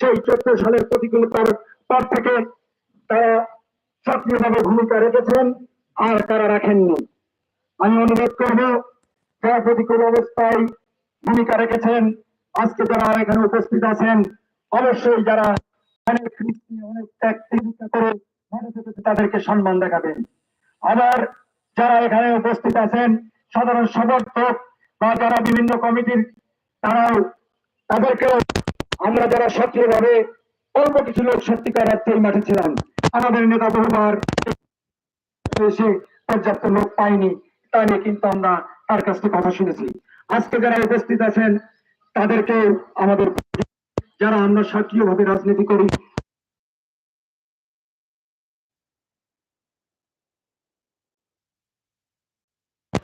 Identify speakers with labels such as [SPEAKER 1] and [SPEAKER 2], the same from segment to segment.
[SPEAKER 1] সেই চোদ্দ সালের প্রতিকূলতার পর থেকে তারা সক্রিয়ভাবে ভূমিকা রেখেছেন আর তারা রাখেননি। আমি অনুরোধ করব, যারা প্রতিকূল অবস্থায় ভূমিকা রেখেছেন, আজকে যারা এখানে উপস্থিত আছেন, অবশ্যই যারা অনেক অনেক ত্যাগ করে তাদেরকে সম্মান দেখাবেন। আবার যারা এখানে উপস্থিত আছেন, সাধারণ সমর্থক বা যারা বিভিন্ন কমিটির, তারাও তাদেরকেও আমরা যারা সক্রিয়ভাবে অল্প কিছু লোক সত্যিকার অর্থে এই মাঠে ছিলাম, আমাদের নেতা বহুবার এসে পর্যাপ্ত লোক পাইনি তা নিয়ে কিন্তু আমরা তার কাছ থেকে কথা শুনেছি। আজকে যারা উপস্থিত আছেন, তাদেরকে আমাদের যারা আমরা সক্রিয়ভাবে রাজনীতি করি,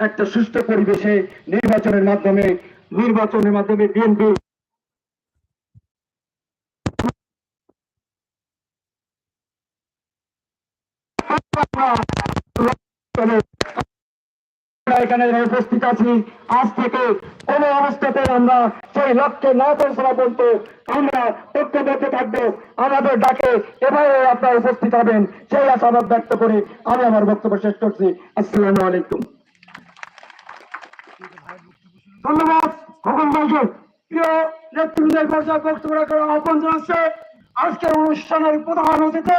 [SPEAKER 1] একটা সুষ্ঠু পরিবেশে নির্বাচনের মাধ্যমে নির্বাচনের মাধ্যমে বিএনপি এখানে উপস্থিত আছি। আজ থেকে অবস্থাতে আমরা সেই লক্ষ্যে না আমরা থাকব। আমাদের ডাকে আপনারা উপস্থিত হবেন, সেই ব্যক্ত করে। আমি আমার বক্তব্য শেষ করছি। আসসালামু আলাইকুম। ধন্যবাদ আজকের অনুষ্ঠানের প্রধান অতিথি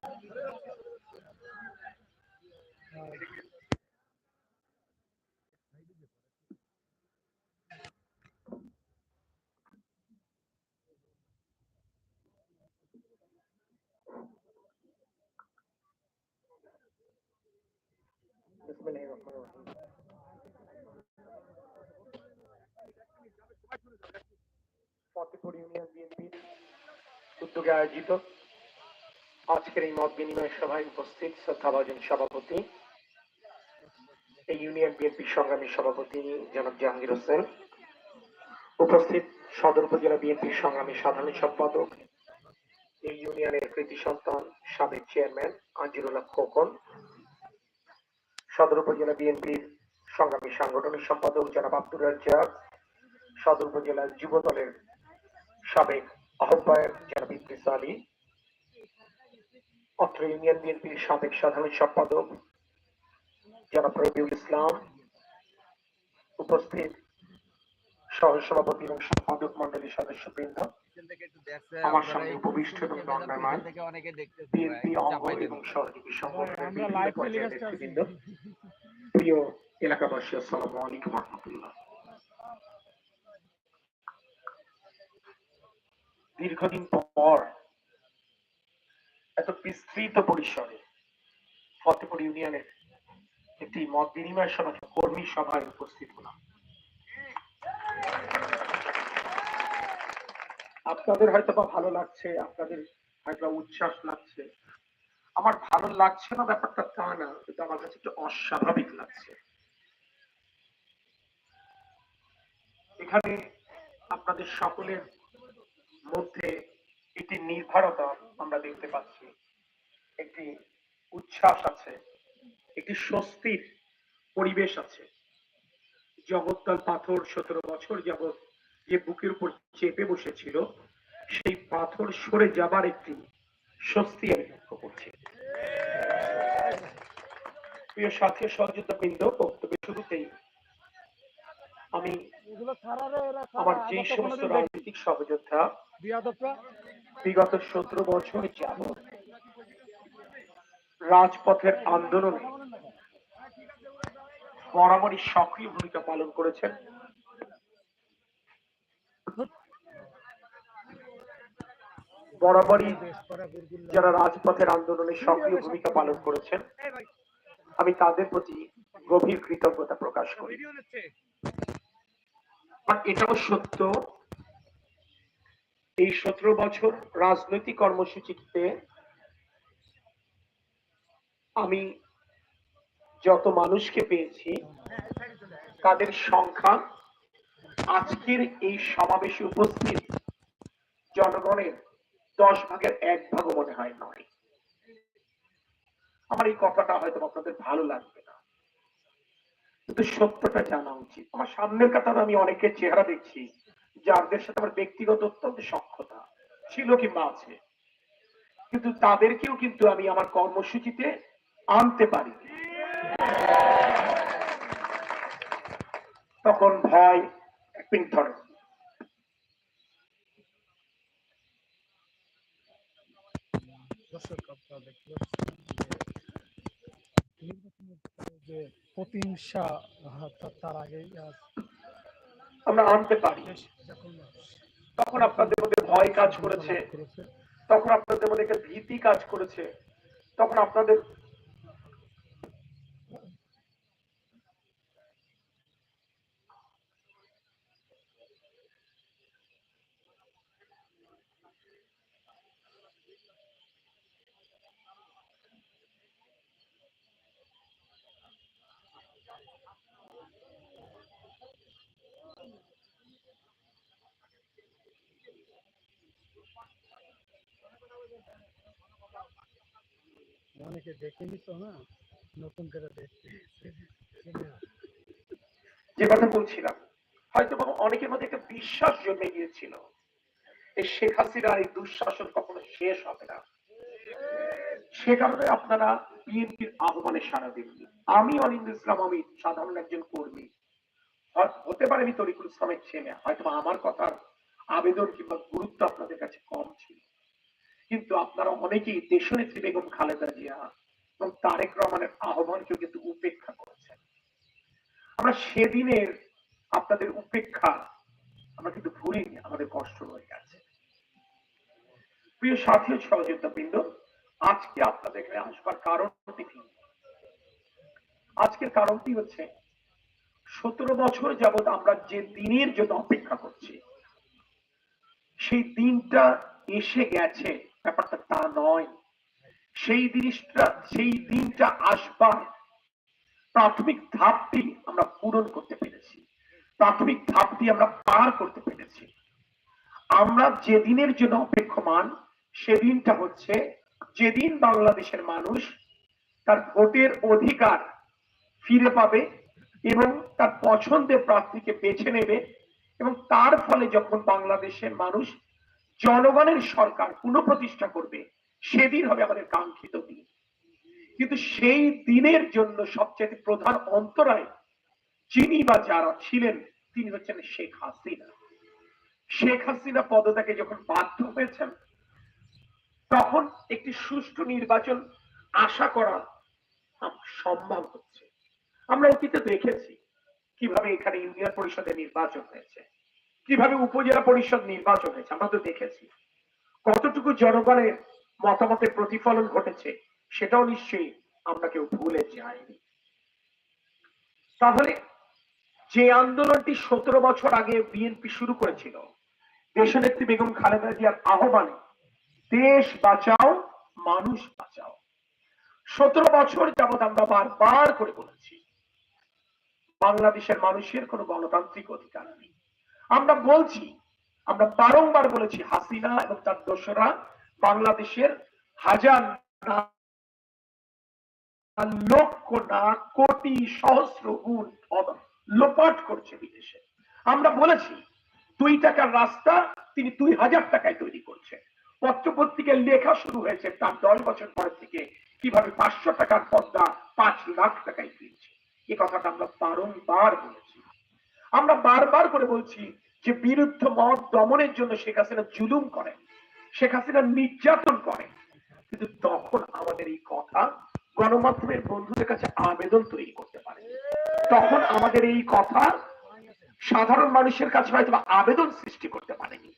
[SPEAKER 2] ফতেপুর ইউনিয়ন বিএনপির উদ্যোগে আয়োজিত আজকের এই মত বিনিময় সভায় উপস্থিত শ্রদ্ধাভাজন সভাপতি এই ইউনিয়ন বিএনপির সংগ্রামী সভাপতি জনাব জাহাঙ্গীর হোসেন, উপস্থিত সদর উপজেলা বিএনপির সংগ্রামী সাধারণ সম্পাদক, এই ইউনিয়নের কৃতি সন্তান, সাবেক চেয়ারম্যান আঞ্জিরুল্লাহ খোকন, সদর উপজেলা বিএনপির সংগ্রামী সাংগঠনিক সম্পাদক জনাব আব্দুর রাজ্জাক, সদর উপজেলা যুব দলের সাবেক আহ্বায়ক জনাব ইদ্রিস আলী, অত্র ইউনিয়ন বিএনপির সাবেক সাধারণ সম্পাদক রবিউল ইসলাম উপস্থিত সহ সভাপতি এবং সম্পাদক মন্ডলীর সদস্য বৃন্দ আমার সামনে উপবিষ্ট এবং দণ্ডায়মান বিএনপি অঙ্গ এবং সহযোগী সংগঠনের বিভিন্ন পর্যায়ের নেতৃবৃন্দ প্রিয় এলাকাবাসী আসসালামু আলাইকুম রহমতুল্লাহ। দীর্ঘদিন পর এত বিস্তৃত পরিসরে ফতেপুর ইউনিয়নের একটি মত বিনিময় সভা কর্মী সভায় উপস্থিত হলাম। আপনাদের হয়তো বা ভালো লাগছে, আপনাদের হয়তো উচ্ছ্বাস লাগছে। আমার ভালো লাগছে না ব্যাপারটা তা না, কিন্তু আমার কাছে একটু অস্বাভাবিক লাগছে। এখানে আপনাদের সকলের মধ্যে একটি নির্ভরতা আমরা দেখতে পাচ্ছি, একটি উচ্ছ্বাস আছে। একটি স্বস্তির পরিবেশ আছে। জগদ্দল পাথর সতেরো বছর যাবৎ যে বুকের উপর চেপে বসেছিল সেই পাথর সরে যাবার একটি স্বস্তি আমি লক্ষ্য করছি। প্রিয় সাথী সহযোগিতা বৃন্দ বক্তব্যের শুরুতেই আমি আমার যে সমস্ত রাজনৈতিক সহযোদ্ধা বিগত সতেরো বছর যাবৎ রাজপথের আন্দোলনে বরাবরই সক্রিয় ভূমিকা পালন করেছেন। বরাবরই যারা রাজপথের আন্দোলনে সক্রিয় ভূমিকা পালন করেছেন, আমি তাদের প্রতি গভীর কৃতজ্ঞতা প্রকাশ করি। এটাও সত্য, এই সতেরো বছর রাজনৈতিক কর্মসূচিতে আমি যত মানুষকে পেয়েছি, তাদের সংখ্যা আজকের এই সমাবেশে উপস্থিত জনগণের দশ ভাগের এক ভাগও মনে হয় নয়। আমার এই কথাটা হয়তো আপনাদের ভালো লাগবে না। কিন্তু সত্যটা জানা উচিত। আমার সামনের কাতারে আমি অনেকের চেহারা দেখছি, যাদের সাথে আমার ব্যক্তিগত অত্যন্ত সক্ষতা ছিল কিংবা আছে। কিন্তু তাদেরকেও কিন্তু আমি আমার কর্মসূচিতে আনতে পারি তখন
[SPEAKER 3] পরে যে প্রতিহিংসা তার
[SPEAKER 2] আমরা আনতে পারি। তখন আপনাদের মধ্যে ভয় কাজ করেছে।
[SPEAKER 3] করেছে,
[SPEAKER 2] তখন আপনাদের মধ্যে একটা ভীতি কাজ করেছে। তখন আপনাদের
[SPEAKER 3] অনেকে দেখেনি তো না? নতুন করে দেখতে।
[SPEAKER 2] যে কথা বলছিলাম, হয়তো অনেকের মধ্যে একটা বিশ্বাস জন্মে গিয়েছিল এই শেখ হাসিনার এই দুঃশাসন কখনো শেষ হবে না। সে কারণে আপনারা বিএনপির আহ্বানে সারা দিননি আমি অনিন্দ ইসলাম, আমি সাধারণ একজন কর্মী। হতে পারে আমি তরিকুল ইসলামের ছেলে হয়তো আমার কথার আবেদন কিংবা গুরুত্ব আপনাদের কাছে কম ছিল। কিন্তু আপনারা অনেকেই দেশনেত্রী বেগম খালেদা জিয়া এবং তারেক রহমানের আহ্বানকেও কিন্তু উপেক্ষা করেছেন। আমরা সেদিনের আপনাদের উপেক্ষা আমরা কিন্তু ভুলিনি, আমাদের কষ্ট রয়ে গেছে। প্রিয় সাথী সহযোগিতা বৃন্দ, আজকে আপনাদের এখানে আসবার কারণটি ভিন্ন আজকের কারণটি হচ্ছে, সতেরো বছর যাবত আমরা যে দিনের জন্য অপেক্ষা করছি সেই দিনটা এসে গেছে, ব্যাপারটা তা নয়। সেই জিনিসটা, সেই দিনটা আসবার প্রাথমিক ধাপটি আমরা পূরণ করতে পেরেছি। প্রাথমিক ধাপটি আমরা পার করতে পেরেছি। আমরা যেদিনের জন্য অপেক্ষমান, সেদিনটা হচ্ছে যেদিন বাংলাদেশের মানুষ তার ভোটের অধিকার ফিরে পাবে এবং তার পছন্দের প্রার্থীকে বেছে নেবে এবং তার ফলে যখন বাংলাদেশের মানুষ জনগণের সরকার পুনঃপ্রতিষ্ঠা করবে, সেদিন হবে আমাদের কাঙ্ক্ষিত দিন। কিন্তু সেই দিনের জন্য সবচেয়ে প্রধান অন্তরায় যিনি বা যারা ছিলেন, তিনি হচ্ছেন শেখ হাসিনা। শেখ হাসিনা পদত্যাগে যখন বাধ্য হয়েছেন, তখন একটি সুষ্ঠু নির্বাচন আশা করা সম্ভব হচ্ছে। আমরা অতীতে দেখেছি কীভাবে এখানে ইউনিয়ন পরিষদের নির্বাচন হয়েছে। কীভাবে উপজেলা পরিষদ নির্বাচন হয়েছে, আমরা তো দেখেছি। কতটুকু জনগণের মতামতের প্রতিফলন ঘটেছে, সেটাও নিশ্চয়ই আমরা কেউ ভুলে যাইনি। তাহলে যে আন্দোলনটি সতেরো বছর আগে বিএনপি শুরু করেছিল, দেশনেত্রী বেগম খালেদা জিয়ার আহ্বানে, দেশ বাঁচাও, মানুষ বাঁচাও। সতেরো বছর যাবৎ আমরা বারবার করে বলেছি, বাংলাদেশের মানুষের কোনো গণতান্ত্রিক অধিকার নেই। আমরা বলছি, আমরা বারংবার বলেছি, হাসিনা এবং তার দোসরা বাংলাদেশের হাজার লক্ষ না, কোটি সহস্র গুণ লোপাট করছে বিদেশে। আমরা বলেছি, দুই টাকার রাস্তা তিনি দুই হাজার টাকায় তৈরি করছে। পত্রপত্রিকায় লেখা শুরু হয়েছে, তার দশ বছর পরে থেকে কীভাবে পাঁচশো টাকার পদ্মা পাঁচ লাখ টাকায় কিনছে এ কথাটা আমরা বারংবার বলেছি। আমরা বারবার করে বলছি যে বিরুদ্ধ মত দমনের জন্য শেখ হাসিনা জুলুম করেন শেখ হাসিনা নির্যাতন করে। কিন্তু তখন আমাদের এই কথা গণমাধ্যমের বন্ধুদের কাছে আবেদন তৈরি করতে পারে। তখন আমাদের এই কথা সাধারণ মানুষের কাছে হয়তো আবেদন সৃষ্টি করতে পারেনি।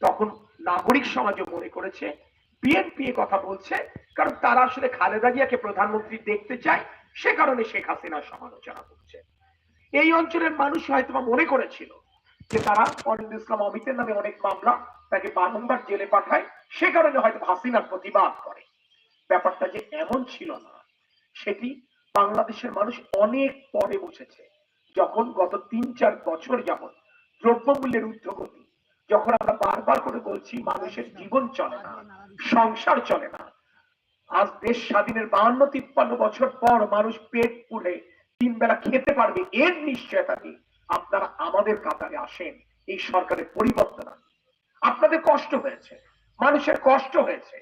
[SPEAKER 2] তখন নাগরিক সমাজও মনে করেছে, বিএনপি কথা বলছে, কারণ তারা আসলে খালেদা জিয়াকে প্রধানমন্ত্রী দেখতে চায়, সে কারণে শেখ হাসিনার সমালোচনা করছে। এই অঞ্চলের মানুষ হয়তো মনে করেছিল যে তারা অনিন্দ ইসলাম অমিতের নামে অনেক মামলা তাকে বারংবার জেলে পাঠায়। সে কারণে হয়তো হাসিনার প্রতিবাদ করে। ব্যাপারটা যে এমন ছিল না, সেটি বাংলাদেশের মানুষ অনেক পরে বুঝেছে। যখন গত তিন চার বছর যাবত দ্রব্যমূল্যের ঊর্ধ্বগতি, যখন আমরা বারবার করে বলছি মানুষের জীবন চলে না, সংসার চলে না, আজ দেশ স্বাধীনের বাহান্ন তিপ্পান্ন বছর পর মানুষ পেট পুড়ে তিন বেলা খেতে পারবে, এর নিশ্চয়তা নেই। আপনারা আমাদের কাতারে আসেন, এই সরকারের পরিবর্তন। আপনাদের কষ্ট হয়েছে, মানুষের কষ্ট হয়েছে।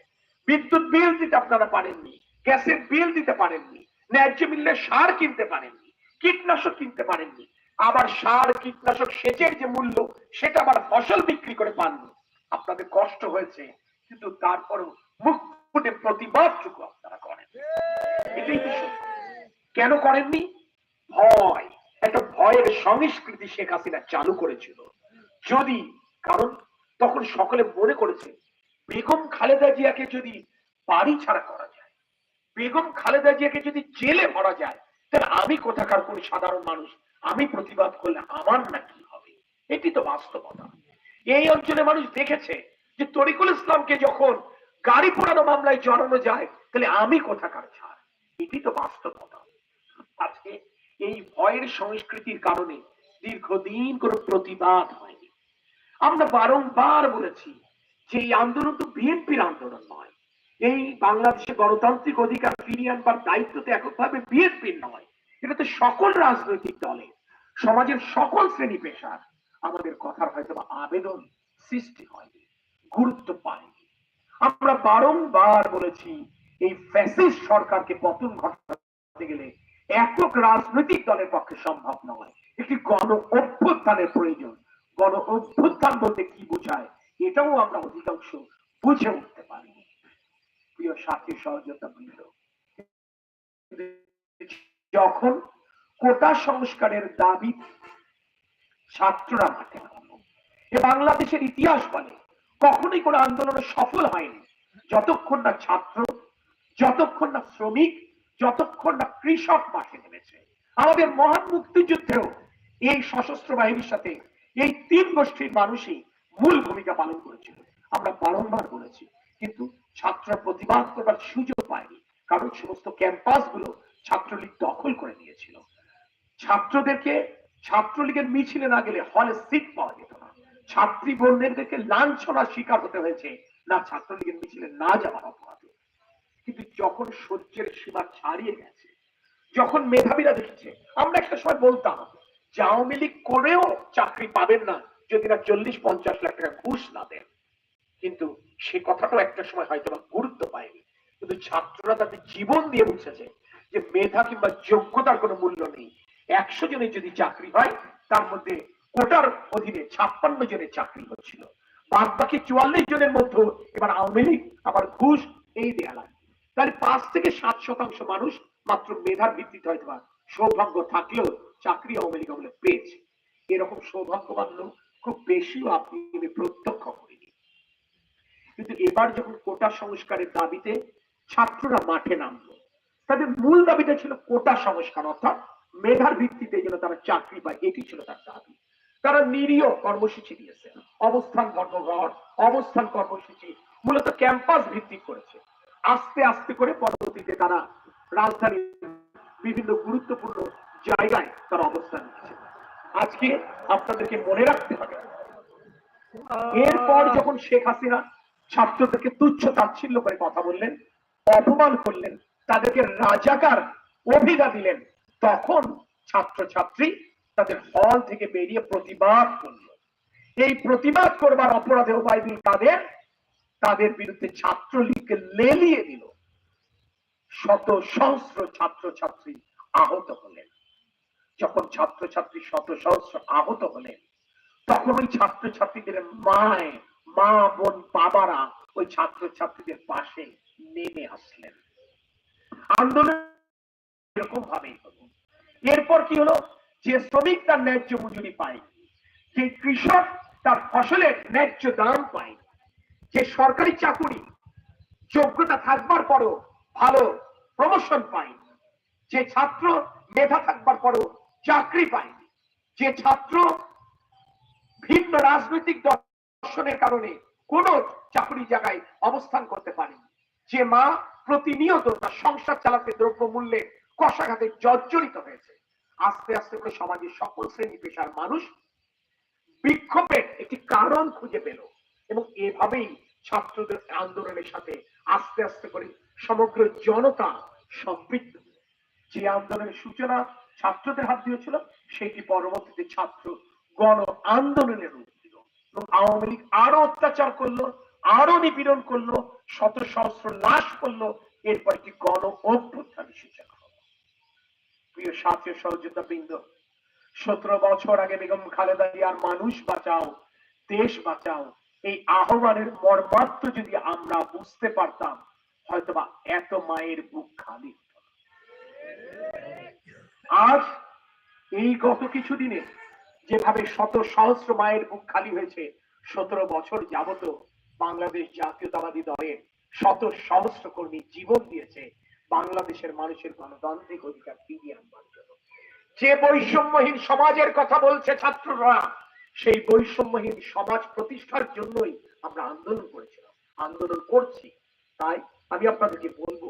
[SPEAKER 2] বিদ্যুৎ বিল দিতে আপনারা পারেননি, গ্যাসের বিল দিতে পারেননি, ন্যায্য মূল্যে সার কিনতে পারেননি, কীটনাশক কিনতে পারেননি। আবার সার, কীটনাশক সেচের যে মূল্য, সেটা আবার ফসল বিক্রি করে পাননি। আপনাদের কষ্ট হয়েছে, কিন্তু তারপরেও মুখ ফুটে প্রতিবাদটুকু আপনারা করেন। এটাই কেন করেননি? ভয়, একটা ভয়ের সংস্কৃতি শেখ হাসিনা চালু করেছিল। যদি কারণ তখন সকলে মনে করেছে, বেগম খালেদা জিয়াকে যদি বাড়ি ছাড়া করা যায়, বেগম খালেদা জিয়াকে যদি জেলে ভরা যায়, তাহলে আমি কোথাকার কোন সাধারণ মানুষ? আমি প্রতিবাদ করলে আমার না কি হবে? এটি তো বাস্তবতা। এই অঞ্চলে মানুষ দেখেছে যে তরিকুল ইসলামকে যখন গাড়ি পোড়ানো মামলায় জড়ানো যায়, তাহলে আমি কোথাকার ছাড়? এটি তো বাস্তবতা। আজকে এই ভয়ের সংস্কৃতির কারণে দীর্ঘদিন কোনো প্রতিবাদ হয়নি। আমরা বারংবার বলেছি যে এই আন্দোলন তো বিএনপির আন্দোলন নয়। এই বাংলাদেশে গণতান্ত্রিক অধিকার ফিরিয়ে আনবার দায়িত্ব তো এককভাবে বিএনপির নয়। এটা তো সকল রাজনৈতিক দলের, সমাজের সকল শ্রেণি পেশার আমাদের কথার হয়তো আবেদন সৃষ্টি হয়নি, গুরুত্ব পায়নি। আমরা বারংবার বলেছি এই ফ্যাসিস্ট সরকারকে পতন ঘটাতে গেলে একক রাজনৈতিক দলের পক্ষে সম্ভব নয়। একটি গণ অভ্যুত্থানের প্রয়োজন। গণ অভ্যুত্থান বলতে কি বোঝায়? এটাও আমরা অধিকাংশ বুঝে উঠতে পারিনি প্রিয় সাথী সহযোগিতা বৃন্দ, যখন কোটা সংস্কারের দাবি ছাত্ররা মাঠে এ বাংলাদেশের ইতিহাস বলে, কখনোই কোনো আন্দোলনে সফল হয়নি। যতক্ষণ না ছাত্র, যতক্ষণ না শ্রমিক যতক্ষণ না কৃষক মাঠে নেমেছে, আমাদের মহান মুক্তিযুদ্ধেও এই সশস্ত্র বাহিনীর সাথে এই তিন গোষ্ঠীর মানুষই মূল ভূমিকা পালন করেছিল। আমরা বারংবার বলেছি, কিন্তু ছাত্ররা প্রতিবাদ করবার সুযোগ পায়নি, কারণ সমস্ত ক্যাম্পাসগুলো ছাত্রলীগ দখল করে নিয়েছিল। ছাত্রদেরকে, ছাত্রলীগের মিছিলে না গেলে হলে সিট পাওয়া যেত না। ছাত্রী বোনদেরকে লাঞ্ছনার শিকার হতে হয়েছে। না ছাত্রলীগের মিছিলে না যাওয়ার অপরাধে। কিন্তু যখন সহ্যের সীমা ছাড়িয়ে গেছে, যখন মেধাবীরা দেখেছে, আমরা একটা সময় বলতাম আওয়ামী লীগ করেও চাকরি পাবেন না যদি না চল্লিশ, পঞ্চাশ লাখ টাকা ঘুষ না দেন। কিন্তু সে কথাটাও একটা সময় হয়তো বা গুরুত্ব পায়নি। কিন্তু ছাত্ররা তাদের জীবন দিয়ে বুঝেছে যে মেধা কিংবা যোগ্যতার কোনো মূল্য নেই। একশো জনের যদি চাকরি হয়, তার মধ্যে কোটার অধীনে ছাপ্পান্ন জনের চাকরি হচ্ছিল। বাদ বাকি চুয়াল্লিশ জনের মধ্যে এবার আওয়ামী লীগ আবার ঘুষ এই দেয়া লাগে তাহলে পাঁচ থেকে সাত শতাংশ মানুষ মাত্র মেধার ভিত্তিতে হয়তো বা সৌভাগ্য থাকলেও চাকরি আওয়ামী লীগ পেয়েছে। এরকম সৌভাগ্যবান লোক খুব বেশিও আপনি আমি প্রত্যক্ষ করিনি কিন্তু এবার যখন কোটা সংস্কারের দাবিতে ছাত্ররা মাঠে নামলো, তাদের মূল দাবিটা ছিল কোটা সংস্কার, অর্থাৎ মেধার ভিত্তিতে যেন তারা চাকরি পায়, এটি ছিল তার দাবি। তারা নিরীহ কর্মসূচি দিয়েছে, অবস্থান ধর্মঘট অবস্থান কর্মসূচি, মূলত ক্যাম্পাস ভিত্তিক করেছে। আস্তে আস্তে করে পরবর্তীতে তারা রাজধানীর বিভিন্ন গুরুত্বপূর্ণ জায়গায় তারা অবস্থান নিচ্ছে আজকে আপনাদেরকে মনে রাখতে হবে, এরপর যখন শেখ হাসিনা ছাত্রদেরকে তুচ্ছ তাচ্ছিল্য করে কথা বললেন, অপমান করলেন, তাদেরকে রাজাকার অভিধা দিলেন, তখন ছাত্রছাত্রী তাদের হল থেকে বেরিয়ে প্রতিবাদ করল। এই প্রতিবাদ করবার অপরাধে ওবায়দুল কাদের তাদের বিরুদ্ধে ছাত্রলীগকে লেলিয়ে দিল। শত সহস্র ছাত্রছাত্রী আহত হলেন। যখন ছাত্রছাত্রী শত সহস্র আহত হলেন, তখন ওই ছাত্রছাত্রীদের মায়, মা, বোন, বাবারা ওই ছাত্রছাত্রীদের পাশে নেমে আসলেন। আন্দোলন এরকম ভাবেই হলো। এরপর কি হলো? যে শ্রমিক তার ন্যায্য মজুরি পায়, যে কৃষক তার ফসলের ন্যায্য দাম পায় যে সরকারি চাকুরি যোগ্যতা থাকবার পরও ভালো প্রমোশন পায় যে ছাত্র মেধা থাকবার পরও চাকরি পায় যে ছাত্র ভিন্ন রাজনৈতিক দর্শনের কারণে কোন চাকরি জায়গায় অবস্থান করতে পারেনি, যে মা প্রতিনিয়ত তার সংসার চালাতে দ্রব্য মূল্যে কষাঘাতে জর্জরিত হয়েছে। আস্তে আস্তে করে সমাজের সকল শ্রেণি পেশার মানুষ বিক্ষোভের একটি কারণ খুঁজে পেল। এবং এভাবেই ছাত্রদের আন্দোলনের সাথে আস্তে আস্তে করে সমগ্র জনতা সম্পৃক্ত যে আন্দোলনের সূচনা ছাত্রদের হাত দিয়েছিল, সেটি পরবর্তীতে ছাত্র গণ আন্দোলনের রূপ দিল। এবং আওয়ামী লীগ আরও অত্যাচার করল, আরও নিপীড়ন করল, শত সহস্র লাশ করল, এরপর একটি গণ অভ্যুত্থানের সূচনা হলো। প্রিয় সাথী সহযোগিতা বৃন্দ সতেরো বছর আগে বেগম খালেদা জিয়ার মানুষ বাঁচাও, দেশ বাঁচাও এই আহ্বানের মর্মার্থ যদি আমরা বুঝতে পারতাম, হয়তোবা এত মায়ের বুক খালি আজ এই গত কিছুদিনে যেভাবে শত সহস্র মায়ের বুক খালি হয়েছে, সতেরো বছর যাবত বাংলাদেশ জাতীয়তাবাদী দলের শত সহস্র কর্মী জীবন দিয়েছে বাংলাদেশের মানুষের গণতান্ত্রিক অধিকার ফিরিয়ে আনবার জন্য। যে বৈষম্যহীন সমাজের কথা বলছে ছাত্ররা সেই বৈষম্যহীন সমাজ প্রতিষ্ঠার জন্যই আমরা আন্দোলন করেছিলাম। আন্দোলন করছি। তাই আমি আপনাদেরকে বলব,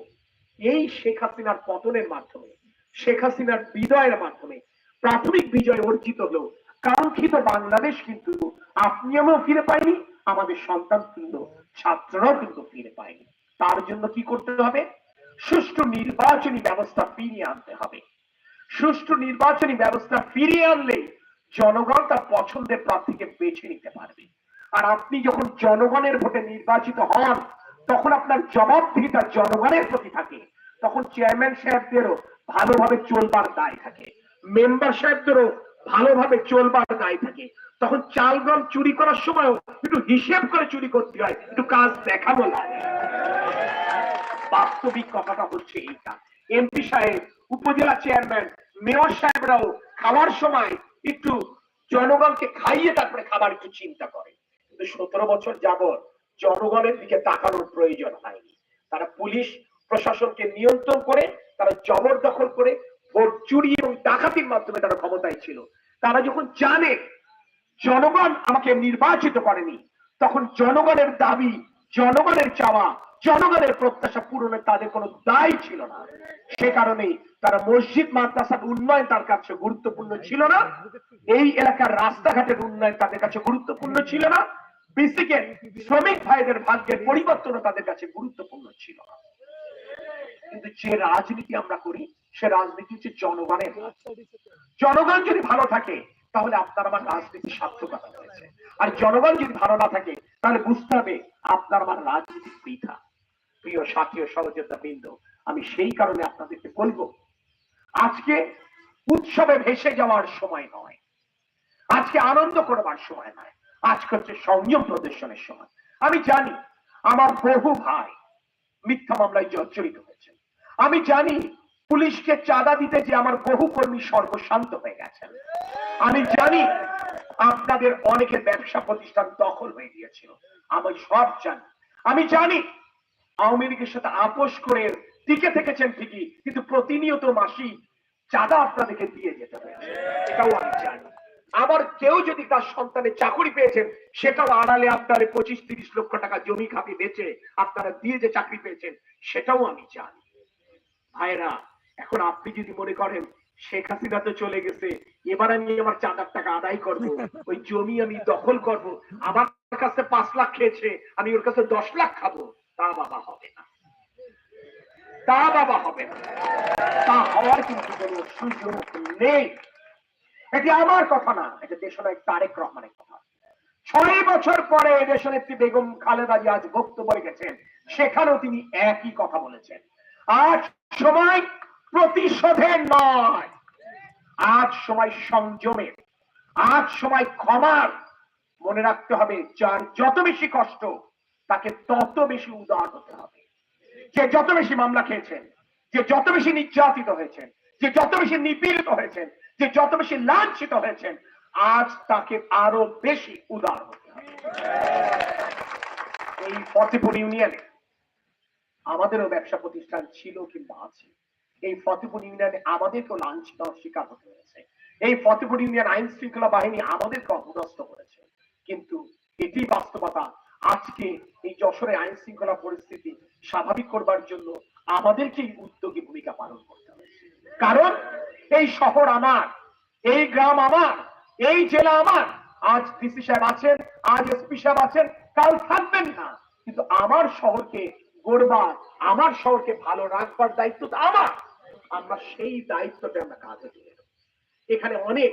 [SPEAKER 2] এই শেখ হাসিনার পতনের মাধ্যমে, শেখ হাসিনার বিজয়ের মাধ্যমে, প্রাথমিক বিজয় অর্জিত হলো কাঙ্ক্ষিত বাংলাদেশ কিন্তু আপনি আমিও ফিরে পাইনি আমাদের সন্তান কিন্তু, ছাত্ররাও কিন্তু ফিরে পায়নি। তার জন্য কি করতে হবে? সুষ্ঠু নির্বাচনী ব্যবস্থা ফিরিয়ে আনতে হবে। সুষ্ঠু নির্বাচনী ব্যবস্থা ফিরিয়ে আনলে জনগণ তার পছন্দের প্রার্থীকে বেছে নিতে পারবে। আর আপনি যখন জনগণের ভোটে নির্বাচিত হন, তখন আপনার জবাবদিহিতা জনগণের প্রতি থাকে। তখন চেয়ারম্যান সাহেবদেরও ভালোভাবে চলবার দায় থাকে। মেম্বার সাহেবদেরও ভালোভাবে চলবার দায় থাকে। তখন চালগম চুরি করার সময়ও একটু হিসেব করে চুরি করতে হয়, একটু কাজ দেখাবো লাগে বাস্তবিক কথাটা হচ্ছে এইটা। এমপি সাহেব, উপজেলা চেয়ারম্যান, মেয়র সাহেবরাও খাওয়ার সময় একটু জনগণকে খাইয়ে তারপরে খাবার একটু চিন্তা করে। কিন্তু সতেরো বছর যাবৎ জনগণের দিকে তাকানোর প্রয়োজন হয়নি। তারা পুলিশ, প্রশাসনকে নিয়ন্ত্রণ করে, তারা জবরদখল করে ভোট চুরি এবং ডাকাতির মাধ্যমে তারা ক্ষমতায় ছিল। তারা যখন জানে জনগণ আমাকে নির্বাচিত করেনি, তখন জনগণের দাবি, জনগণের চাওয়া জনগণের প্রত্যাশা পূরণে তাদের কোনো দায় ছিল না। সে কারণেই তারা মসজিদ মাদ্রাসার উন্নয়ন তার কাছে গুরুত্বপূর্ণ ছিল না। এই এলাকার রাস্তাঘাটের উন্নয়ন তাদের কাছে গুরুত্বপূর্ণ ছিল না। বেসিকে শ্রমিক ভাইদের ভাগ্যের পরিবর্তনও তাদের কাছে গুরুত্বপূর্ণ ছিল না। কিন্তু যে রাজনীতি আমরা করি, সে রাজনীতি হচ্ছে জনগণের জনগণ যদি ভালো থাকে, তাহলে আপনার আমার রাজনীতি সার্থকতা রয়েছে। আর জনগণ যদি ভালো না থাকে, তাহলে বুঝতে হবে আপনার আমার রাজনীতি বৃথা। প্রিয় সাথী ও সহযোদ্ধা বৃন্দ, আমি সেই কারণে আপনাদেরকে বলব, আজকে উৎসবে ভেসে যাওয়ার সময় নয়। আজকে আনন্দ করবার সময় নয়। আজকে হচ্ছে সংযম প্রদর্শনের সময়। আমি জানি আমার বহু ভাই মিথ্যা মামলায় জর্জরিত হয়েছে আমি জানি পুলিশকে চাঁদা দিতে যে আমার বহু কর্মী সর্বশান্ত হয়ে গেছেন। আমি জানি আপনাদের অনেকের ব্যবসা প্রতিষ্ঠান দখল হয়ে গিয়েছিল। আমি সব জানি। আমি জানি আওয়ামী লীগের সাথে আপোষ করে টিকে থেকেছেন ঠিকই, কিন্তু প্রতিনিয়ত মাসি চাঁদা আপনাদেরকে দিয়ে যেতে হয়েছে। এটাও আমি জানি। আবার কেউ যদি তার সন্তানের চাকরি পেয়েছেন, সেটাও আড়ালে আপনার পঁচিশ, তিরিশ লক্ষ টাকা জমি খাপি বেচে আপনারা দিয়ে যে চাকরি পেয়েছেন, সেটাও আমি জানি। ভাইরা এখন আপনি যদি মনে করেন, শেখ হাসিনা তো চলে গেছে, এবার আমি আমার চাঁদার টাকা আদায় করব, ওই জমি আমি দখল করব, আমার কাছে পাঁচ লাখ খেয়েছে, আমি ওর কাছে দশ লাখ খাব। তা বাবা হবে না। তা বাবা হবে না। তা হওয়ার কিন্তু কোনো সুযোগ নেই। এটি আমার কথা না, এটা তারেক রহমানের কথা। ছয় বছর পরে বেগম খালেদা বক্তব্য রেখেছেন। সেখানেও তিনি একই কথা বলেছেন। আজ সময় প্রতিশোধের নয়। আজ সময় সংযমের। আজ সময় ক্ষমার। মনে রাখতে হবে যার যত বেশি কষ্ট তাকে তত বেশি উদার হতে হবে। যে যত বেশি মামলা খেয়েছেন, যে যত বেশি নির্যাতিত হয়েছেন, যে যত বেশি নিপীড়িত হয়েছেন, যে যত বেশি লাঞ্ছিত হয়েছেন, আজ তাকে আরও বেশি উদার হতে হবে। এই ফতেপুর ইউনিয়নে আমাদেরও ব্যবসা প্রতিষ্ঠান ছিল কিংবা আছে। এই ফতেপুর ইউনিয়নে আমাদেরকেও লাঞ্ছিত শিকার হতে হয়েছে। এই ফতেপুর ইউনিয়ন আইন শৃঙ্খলা বাহিনী আমাদেরকে অপদস্থ করেছে। কিন্তু এটি বাস্তবতা আজকে এই যশোরে আইন শৃঙ্খলা পরিস্থিতি স্বাভাবিক করবার জন্য আমাদেরকেই উদ্যোগী ভূমিকা পালন করতে হবে। কারণ এই শহর আমার, এই গ্রাম আমার, এই জেলা আমার। আজ ডিসি সাহেব আছেন, আজ এসপি সাহেব আছেন, কাল থাকবেন না। কিন্তু আমার শহরকে গড়বার, আমার শহরকে ভালো রাখবার দায়িত্ব তো আমার। আমরা সেই দায়িত্বটা আমরা কাজে নেব। এখানে অনেক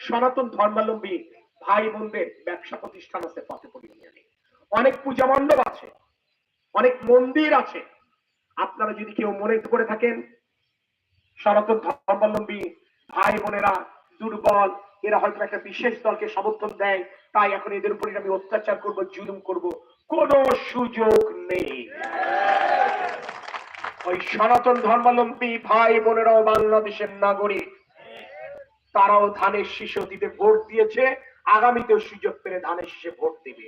[SPEAKER 2] সনাতন ধর্মাবলম্বী ভাই বোনদের ব্যবসা প্রতিষ্ঠান আছে পথে পরিমাণে অনেক পূজা মণ্ডপ আছে, অনেক মন্দির আছে। আপনারা যদি কেউ মনে করে থাকেন, সনাতন ধর্মাবলম্বী ভাই বোনেরা দুর্বল, এরা হয়তো একটা বিশেষ দলকে সমর্থন দেয়, তাই এখন এদের উপরে আমি অত্যাচার করব, জুলুম করব। কোনো সুযোগ নেই। ওই সনাতন ধর্মাবলম্বী ভাই বোনেরাও বাংলাদেশের নাগরিক। তারাও ধানের শীষ দিতে ভোট দিয়েছে। আগামীতেও সুযোগ পেলে ধানের শীষে ভোট দিবে।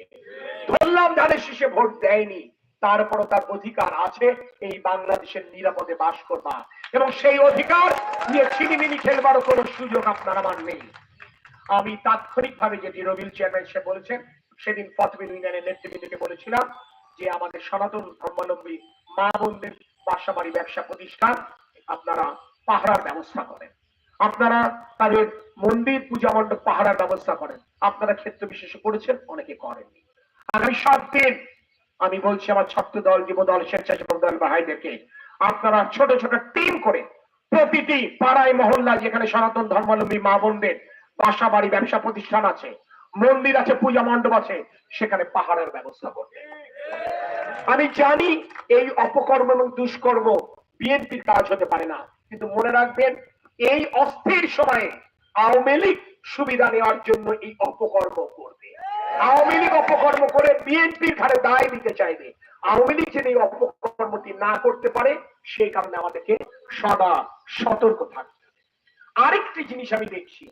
[SPEAKER 2] ধরলাম ধানের শীষে ভোট দেয়নি, তারপরও তার অধিকার আছে, এই বাংলাদেশের নিরাপদে বাস করবা। এবং সেই অধিকার নিয়ে ছিনিমিনি খেলবারও কোনো সুযোগ আপনার আমার নেই। আমি তাৎক্ষণিকভাবে যেটি রবিল চেয়ারম্যান সে বলেছেন, সেদিন ফতবিল ইউনিয়নের নেতৃবৃন্দকে বলেছিলাম যে আমাদের সনাতন ধর্মাবলম্বী মা বোনদের বাসা বাড়ি ব্যবসা প্রতিষ্ঠান আপনারা পাহারার ব্যবস্থা করেন। আপনারা তাদের মন্দির পূজা মণ্ডপ পাহারার ব্যবস্থা করেন। আপনারা ক্ষেত্র বিশেষে করেছেন, অনেকে করেননি। আগামী সাত দিন, আমি বলছি আমার ছাত্র দল, যুব দল, স্বেচ্ছাসেবক দল ভাইদেরকে, আপনারা ছোট ছোট টিম করে প্রতিটি পাড়ায় মহল্লা যেখানে সনাতন ধর্মাবলম্বী মা বোনদের বাসা, বাড়ি, ব্যবসা প্রতিষ্ঠান আছে, মন্দির আছে, পূজা মণ্ডপ আছে, সেখানে পাহাড়ের ব্যবস্থা করবে। আমি জানি এই অপকর্ম এবং দুষ্কর্ম বিএনপির কাজ হতে পারে না, কিন্তু মনে রাখবেন এই অস্থির সময়ে আওয়ামী লীগ সুবিধা নেওয়ার জন্য এই অপকর্ম করবে। আওয়ামী লীগ অপকর্ম করে বিএনপির ঘাড়ে দায় দিতে চাইবে। আওয়ামী লীগ যদি অপকর্মটি না করতে পারে, সেই কারণে আমাদেরকে সদা সতর্ক থাকতে হবে। আরেকটি জিনিস আমি দেখছি,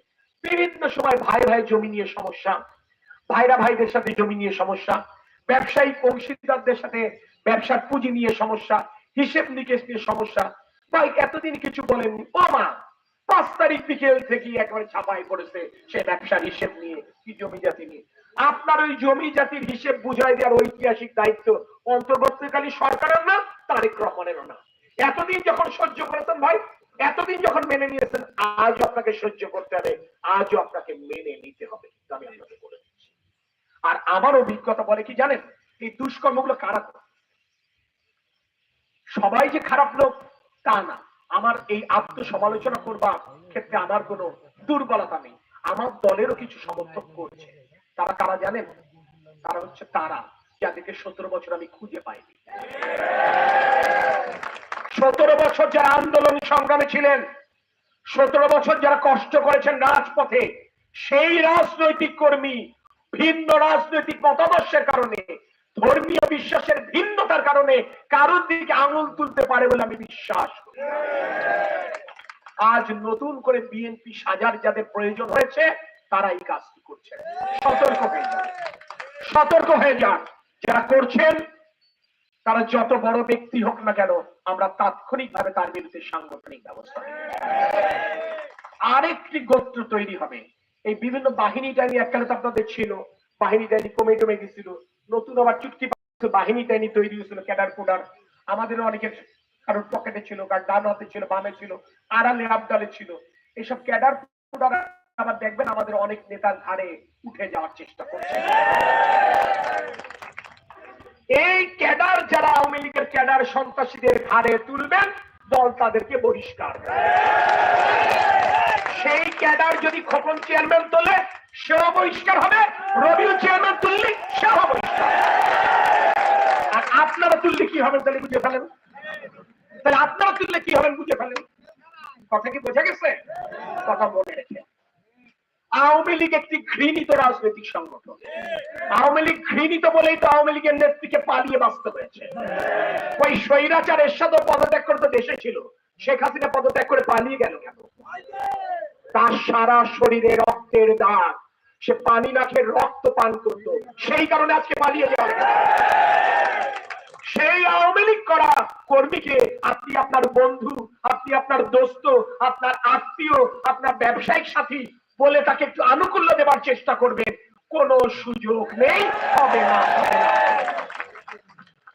[SPEAKER 2] বিভিন্ন সময় ভাই ভাই জমি নিয়ে সমস্যা, ভাইরা ভাইদের সাথে জমি নিয়ে সমস্যা ব্যবসায়িক অংশীদারদের সাথে ব্যবসার পুঁজি নিয়ে সমস্যা, হিসেব নিকেশ নিয়ে সমস্যা। ভাই, এতদিন কিছু বলেননি। ও মা পাঁচ তারিখ বিকেল থেকে একেবারে ছাপাই পড়েছে সে ব্যবসার হিসেব নিয়ে, কি জমি জাতি নিয়ে। আপনার ওই জমি জাতির হিসেব বুঝাই দেওয়ার ঐতিহাসিক দায়িত্ব অন্তর্বর্তীকালীন সরকারের না, তারেক রহমানেরও না। এতদিন যখন সহ্য করেছেন ভাই, এতদিন যখন মেনে নিয়েছেন, আজও আপনাকে সহ্য করতে হবে, আজও আপনাকে মেনে নিতে হবে আমি আপনাকে বলে দিচ্ছি। আর আমার অভিজ্ঞতা বলে কি জানেন, এই দুষ্কর্মগুলো কারা করে? সবাই যে খারাপ লোক, তা না। আমার এই আত্মসমালোচনা করবার ক্ষেত্রে আমার কোনো দুর্বলতা নেই। আমার দলেরও কিছু সমর্থক করছে। তারা কারা জানেন? তারা হচ্ছে তারা, যাদেরকে সতেরো বছর আমি খুঁজে পাইনি। সতেরো বছর যারা আন্দোলন সংগ্রামে ছিলেন, সতেরো বছর যারা কষ্ট করেছেন রাজপথে, সেই রাজনৈতিক কর্মী ভিন্ন রাজনৈতিক মতাদর্শের কারণে ধর্মীয় বিশ্বাসের ভিন্নতার কারণে কারোর দিকে আঙুল তুলতে পারে বলে আমি বিশ্বাস আজ নতুন করে বিএনপি সাজার যাদের প্রয়োজন হয়েছে, তারা এই কাজটি করছেন। সতর্ক হয়ে যান। সতর্ক হয়ে যান। যারা করছেন, তারা যত বড় ব্যক্তি হোক না কেন, আমরা তাৎক্ষণিক ভাবে তার বিরুদ্ধে সাংগঠনিক ব্যবস্থা আরেকটি গোত্র তৈরি হবে। এই বিভিন্ন বাহিনী টাইনি এককালে তো আপনাদের ছিল। বাহিনী টাইনি কমে টমে গেছিল নতুন আবার পাচ্ছে, বাহিনী টাইনি তৈরি হয়েছিল ক্যাডার কোডার। আমাদের অনেকের কারোর পকেটে ছিল, কার ডান হাতে ছিল, বামে ছিল, আড়ালে আবডালে ছিল। এইসব ক্যাডার কোডার আবার দেখবেন আমাদের অনেক নেতার ঘাড়ে উঠে যাওয়ার চেষ্টা করছে। এই ক্যাডার যারা আওয়ামী লীগের ক্যাডার সন্ত্রাসীদের ঘাড়ে তুলবেন, দল তাদেরকে বহিষ্কার। সেই ক্যাডার যদি খোকন চেয়ারম্যান তোলে, সেও বহিষ্কার হবে। রবিউ চেয়ারম্যান তুললে সেও বহিষ্কার আর আপনারা তুললে কি হবে তাহলে বুঝে ফেলেন? তাহলে আপনারা তুললে কি হবেন বুঝে ফেলেন? কথা কি বোঝা গেছে? কথা মনে রেখে। আওয়ামী লীগ একটি ঘৃণিত রাজনৈতিক সংগঠন। আওয়ামী লীগ ঘৃণিত বলেই তো আওয়ামী লীগের নেত্রীকে পালিয়ে বাঁচতে হয়েছে। ওই স্বৈরাচার এরশাদও পদত্যাগ করতে দেশে ছিল। শেখ হাসিনা পদত্যাগ করে পালিয়ে গেল কেন? তার সারা শরীরে রক্তের দাগ। সে পানি না খেয়ে রক্ত পান করতো। সেই কারণে আজকে পালিয়ে যাওয়া সেই আওয়ামী লীগ করা কর্মীকে আপনি আপনার বন্ধু, আপনি আপনার দোস্ত, আপনার আত্মীয়, আপনার ব্যবসায়িক সাথী বলে তাকে একটু আনুকূল্য দেবার চেষ্টা করবেন। কোনো সুযোগ নেই। হবে না হবে না।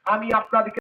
[SPEAKER 2] আমি আপনাদেরকে